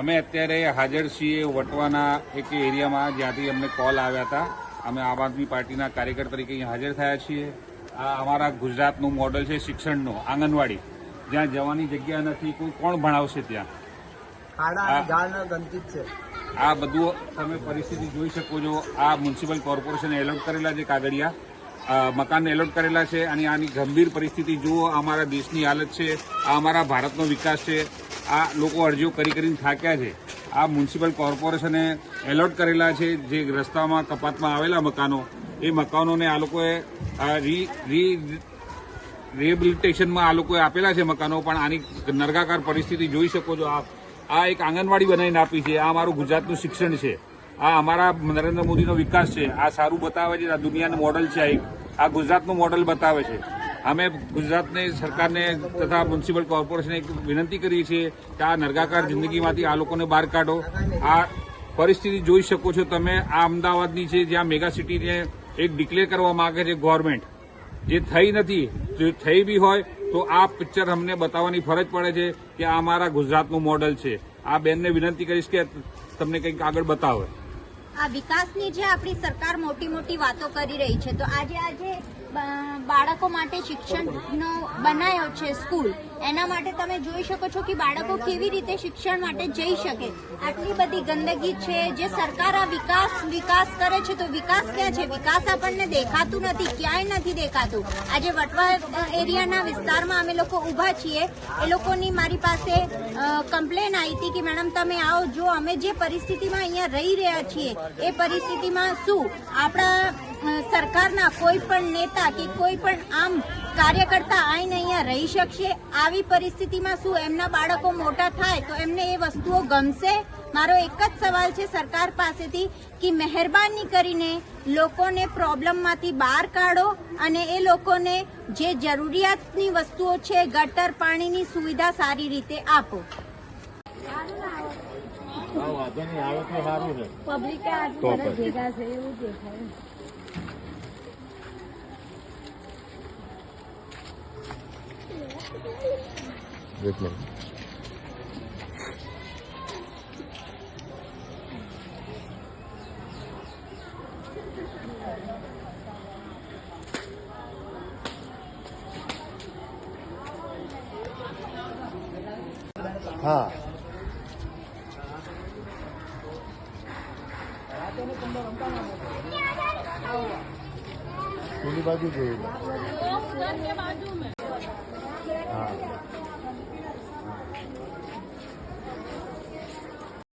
અમે અત્યારે હાજર છીએ વટવાના એક એરિયામાં જ્યાંથી અમને કોલ આવ્યા હતા. અમે આમ આદમી પાર્ટીના કાર્યકર તરીકે અહીં હાજર થયા છીએ. આ અમારા ગુજરાતનું મોડલ છે શિક્ષણનું આંગણવાડી. જ્યાં જવાની જગ્યા નથી કોઈ કોણ ભણાવશે ત્યાં? જ આ બધું તમે પરિસ્થિતિ જોઈ શકો છો. આ મ્યુનિસિપલ કોર્પોરેશન એલોટ કરેલા છે કાગળિયા. મકાન એલોટ કરેલા છે અને આની ગંભીર પરિસ્થિતિ જુઓ અમારા દેશની હાલત છે, આ અમારા ભારતનો વિકાસ છે, આ લોકો અરજીઓ કરી કરીને થાક્યા છે. આ મ્યુનિસિપલ કોર્પોરેશને એલોટ કરેલા છે, જે રસ્તામાં કપાતમાં આવેલા મકાનો, એ મકાનોને આ લોકોએ રી રી રિહેબિલિટેશનમાં આ લોકોએ આપેલા છે મકાનો, પણ આની નર્ગાકાર પરિસ્થિતિ જોઈ શકો છો આપ. આ એક આંગણવાડી બનાવીને આપી છે, આ અમારું ગુજરાતનું શિક્ષણ છે. આ અમારા નરેન્દ્ર મોદીનો વિકાસ છે. આ સારું બતાવે છે. આ દુનિયાનું મોડલ છે આ ગુજરાતનું મોડલ બતાવે છે. અમે ગુજરાતને, સરકારને તથા મ્યુનિસિપલ કોર્પોરેશને એક વિનંતી કરીએ છીએ કે આ નર્ગાકાર જિંદગીમાંથી આ લોકોને બહાર કાઢો. આ પરિસ્થિતિ જોઈ શકો છો તમે. આ અમદાવાદની છે, જ્યાં મેગા સિટીને એક ડિક્લેર કરવા માંગે છે ગવર્મેન્ટ જે થઈ નથી, જો થઈ બી હોય, તો આ પિક્ચર અમને બતાવવાની ફરજ પડે છે કે આ અમારા ગુજરાતનું મોડલ છે. આ બેનને વિનંતી કરીશ કે તમને કંઈક આગળ બતાવે. આ વિકાસની જે આપણી સરકાર મોટી મોટી વાતો કરી રહી છે તો આજે આજે બાળકો માટે શિક્ષણનો બનાવ્યો છે સ્કૂલ. એના માટે તમે જોઈ શકો છો કે બાળકો કેવી રીતે શિક્ષણ માટે જઈ શકે. આટલી બધી ગંદકી છે, જે સરકાર આ વિકાસ વિકાસ કરે છે, તો વિકાસ ક્યાં છે? વિકાસ આપણને દેખાતું નથી, ક્યાંય નથી દેખાતું. આજે વટવા એરિયાના વિસ્તારમાં અમે લોકો ઊભા છીએ. એ લોકોની મારી પાસે કમ્પ્લેન આવી હતી કે, મેડમ, તમે આવો, જો અમે જે પરિસ્થિતિમાં અહીંયા રહી રહ્યા છીએ, એ પરિસ્થિતિમાં શું? આપણા સરકારના કોઈ પણ નેતા કે કોઈ પણ આમ કાર્યકર્તા આઈને અહીંયા રહી શકશે આવી પરિસ્થિતિમાં શું એમના બાળકો મોટા થાય તો એમને એ વસ્તુઓ ગમશે? મારો એક જ સવાલ છે સરકાર પાસેથી કે મહેરબાની કરીને લોકોને પ્રોબ્લેમમાંથી બહાર કાઢો અને એ લોકોને જે જરૂરિયાતની વસ્તુઓ છે ગટર પાણીની સુવિધા સારી રીતે આપો. પબ્લિકે. ભેગા છે એવું દેખાય. હા. પેલી બાજુ જોઈ લો.